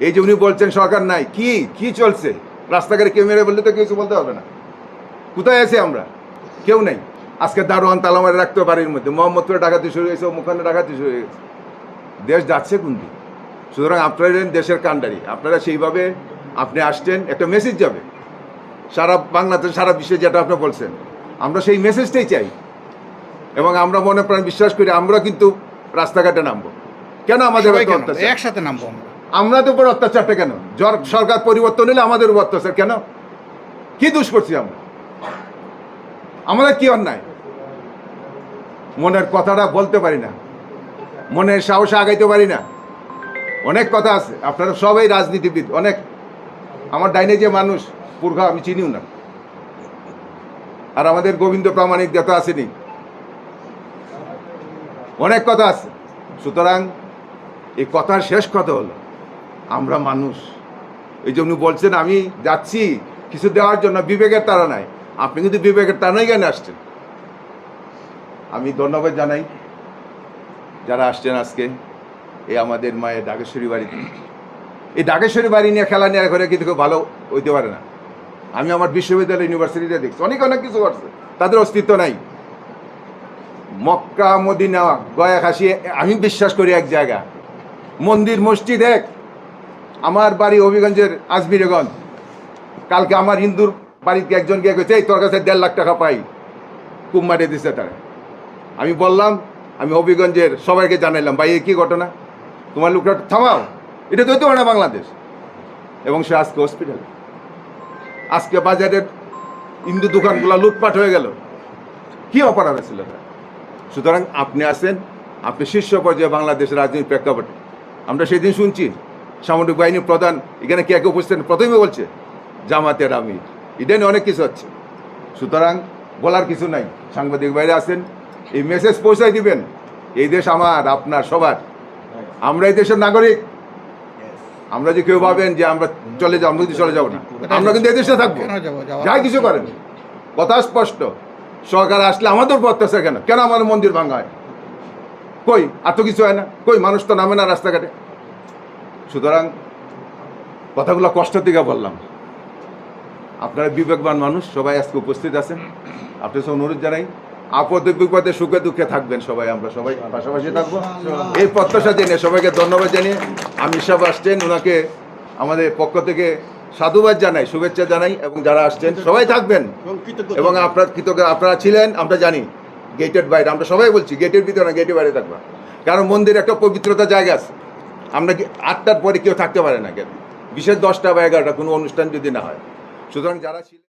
এই যে উনি বলছেন সরকার নাই কি কি চলছে? রাস্তাঘাটে কেউ মেরে বললে তো কিছু বলতে হবে না। কোথায় আছি আমরা? কেউ নেই। আজকে দারোয়ান তালা মারে রাখতে বাড়ির মধ্যে। মোহাম্মদপুরে ডাকাতি শুরু হয়েছে মুখানে ডাকাতি শুরু হয়ে গেছে দেশ যাচ্ছে কোন দিকে? সুতরাং আপনারা দেশের কাণ্ডারি। আপনারা সেইভাবে আপনি আসছেন একটা মেসেজ যাবে। সারা বাংলাদেশ সারা বিশ্বে যেটা আপনি বলছেন। আমরা সেই মেসেজটাই চাই। এবং আমরা মনে প্রাণ বিশ্বাস করি আমরা কিন্তু রাস্তাঘাটে নামবো। কেন আমাদের? একসাথে নামবো আমরা। আমাদের উপর অত্যাচারটা কেন? সরকার পরিবর্তন হলে আমাদের উপর অত্যাচার কেন? কি দোষ করছি আমরা? আমাদের কি অন্যায়? মনের কথাটা বলতে পারি না। মনের সাহসে আগাইতে পারি না। অনেক কথা আছে। আপনারা সবাই রাজনীতিবিদ, অনেক। আমার ডাইনে যে মানুষ পুরঘা আমি চিনিও না। আর আমাদের গোবিন্দ প্রামাণিক যত আসেনি অনেক কথা আছে। সুতরাং এই কথার শেষ কথা হলো আমরা মানুষ। এই জন্য বলছেন, আমি যাচ্ছি কিছু দেওয়ার জন্য, বিবেকের তারা নাই আপনি কিন্তু বিবেকের টানাই জ্ঞানে আসছেন। আমি ধন্যবাদ জানাই যারা আসছেন আজকে এই আমাদের মায়ের ডাকেশ্বরী বাড়িতে। এই ডাকেশ্বরী বাড়ি নিয়ে খেলা নিয়ে করে কিন্তু ভালো হইতে পারে না। আমি আমার বিশ্ববিদ্যালয় ইউনিভার্সিটিতে দেখছি, অনেক অনেক কিছু করছে, তাদের অস্তিত্ব নাই। মক্কা, মদিনা, গয়া খাসি আমি বিশ্বাস করি এক জায়গা। মন্দির, মসজিদ এক আমার বাড়ি হবিগঞ্জের আজমিরগঞ্জ। কালকে আমার হিন্দুর বাড়িতে একজন গিয়ে গেছে এই, তোর কাছে দেড় লাখ টাকা পাই। কুম দিছে তারা। আমি বললাম, আমি হবিগঞ্জের সবাইকে জানাইলাম, ভাই, এই কী ঘটনা? তোমার লোকটা থামাও। এটা তো পারে না বাংলাদেশ। এবং সে আজকে হসপিটালে আজকে বাজারের হিন্দু দোকানগুলো লুটপাট হয়ে গেল। কি অপরাধ ছিল তার? সুতরাং আপনি আসেন, আপনি শীর্ষ পর্যায়ে বাংলাদেশের রাজনীতির প্রেক্ষাপটে। আমরা সেদিন শুনছি সামরিক বাহিনীর প্রধান এখানে কে কে উপস্থিত? প্রথমে বলছে জামাতের আমির। এটা নিয়ে অনেক কিছু হচ্ছে। সুতরাং বলার কিছু নাই। সাংবাদিক বাইরে আছেন এই মেসেজ পৌঁছাই দিবেন। এই দেশ আমার আপনার সবার। আমরা এই দেশের নাগরিক। আমরা যে কেউ ভাবেন যে আমরা চলে যাব আমরা চলে যাব না। আমরা কিন্তু এই দেশে থাকব। যাই কিছু করেন। কথা স্পষ্ট। সরকার আসলে আমাদের উপর অত্যাচার কেন? কেন আমাদের মন্দির ভাঙা হয়? কই? আর তো কিছু হয় না? কই? মানুষ তো নামে না রাস্তাঘাটে। সুতরাং কথাগুলো কষ্ট থেকে বললাম। আপনারা বিবেকবান মানুষ, সবাই আজকে উপস্থিত আছেন। আপনার সব অনুরোধ জানাই, আপদে বিপদে সুখে দুঃখে থাকবেন সবাই, আমরা সবাই পাশাপাশি থাকব। এই প্রত্যাশা জেনে সবাইকে ধন্যবাদ জানিয়ে আমি সব আসছেন ওনাকে আমাদের পক্ষ থেকে সাধুবাদ জানাই, শুভেচ্ছা জানাই, এবং যারা আসছেন, সবাই থাকবেন। এবং আপনার কৃতজ্ঞ, আপনারা ছিলেন, আমরা জানি গেটের বাইরে, আমরা সবাই বলছি গেটের ভিতরে না গেটের বাইরে থাকবা। কারণ মন্দির একটা পবিত্রতা জায়গা আছে। আমরা কি- আটটার পরে কেউ থাকতে পারে না কেন? বিশেষ দশটা বা এগারোটা কোনো অনুষ্ঠান যদি না হয়। সুতরাং যারা ছিলেন